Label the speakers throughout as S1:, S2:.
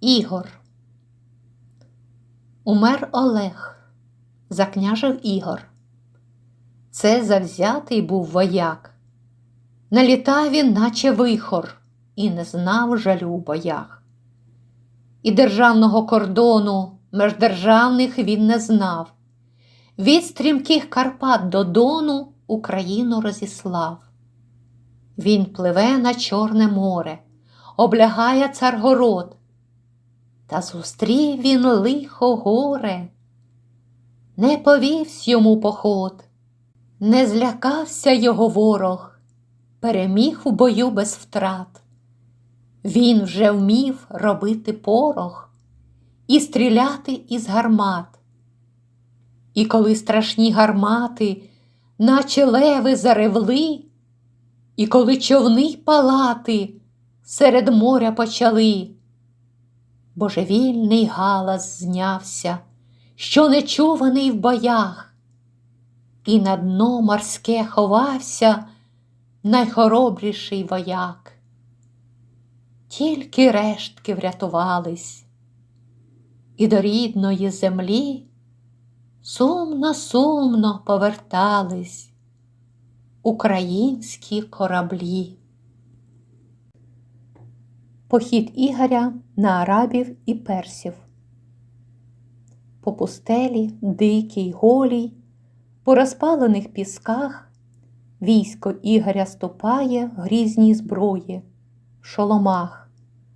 S1: Ігор. Умер Олег, закняжив Ігор. Це завзятий був вояк. Налітав він, наче вихор, і не знав жалю у боях. І державного кордону междержавних він не знав. Від стрімких Карпат до Дону Україну розіслав. Він пливе на Чорне море, облягає царгород, та зустрів він лихо горе, не повівсь йому поход, не злякався його ворог, переміг у бою без втрат. Він вже вмів робити порох і стріляти із гармат. І коли страшні гармати, наче леви заревли, і коли човни палати серед моря почали, божевільний галас знявся, що нечуваний в боях, і на дно морське ховався найхоробріший вояк. Тільки рештки врятувались, і до рідної землі сумно сумно повертались українські кораблі. Похід Ігоря на арабів і персів. По пустелі, дикій, голій, по розпалених пісках військо Ігоря ступає в грізній зброї, шоломах,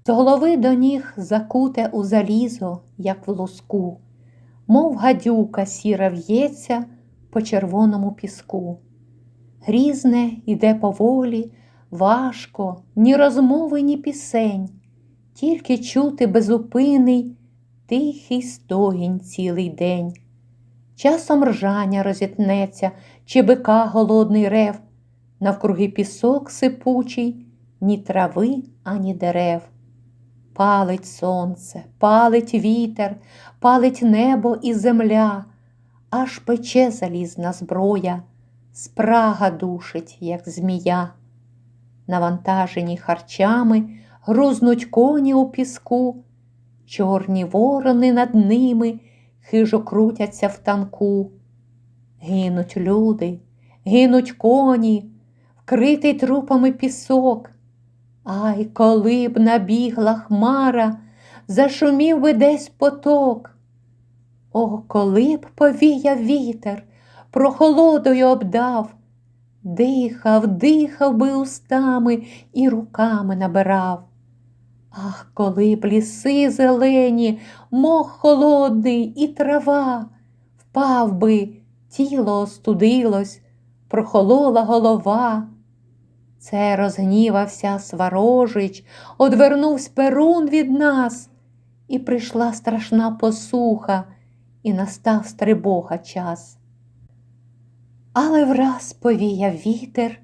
S1: з голови до ніг закуте у залізо, як в луску, мов гадюка сіра в'ється по червоному піску. Грізне іде поволі, важко, ні розмови, ні пісень, тільки чути безупинний, тихий стогінь цілий день. Часом ржання розітнеться, чи бика голодний рев, навкруги пісок сипучий, ні трави, ані дерев. Палить сонце, палить вітер, палить небо і земля, аж пече залізна зброя, спрага душить, як змія. Навантажені харчами грузнуть коні у піску, чорні ворони над ними хижо крутяться в танку. Гинуть люди, гинуть коні, вкритий трупами пісок. Ай, коли б набігла хмара, зашумів би десь поток. О, коли б повіяв вітер, прохолодою обдав, дихав, дихав би устами і руками набирав. Ах, коли б ліси зелені, мох холодний і трава, впав би, тіло остудилось, прохолола голова. Це розгнівався Сварожич, одвернувсь перун від нас, і прийшла страшна посуха, і настав стрибога час. Але враз повіяв вітер,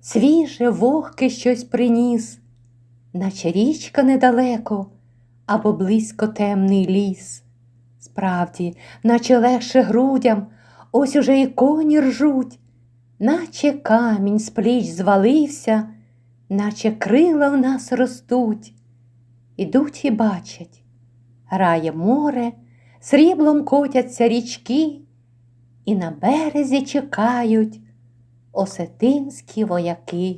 S1: свіже, вогке щось приніс, наче річка недалеко або близько темний ліс. Справді, наче легше грудям, ось уже і коні ржуть, наче камінь з пліч звалився, наче крила в нас ростуть. Ідуть і бачать, грає море, сріблом котяться річки, і на березі чекають осетинські вояки.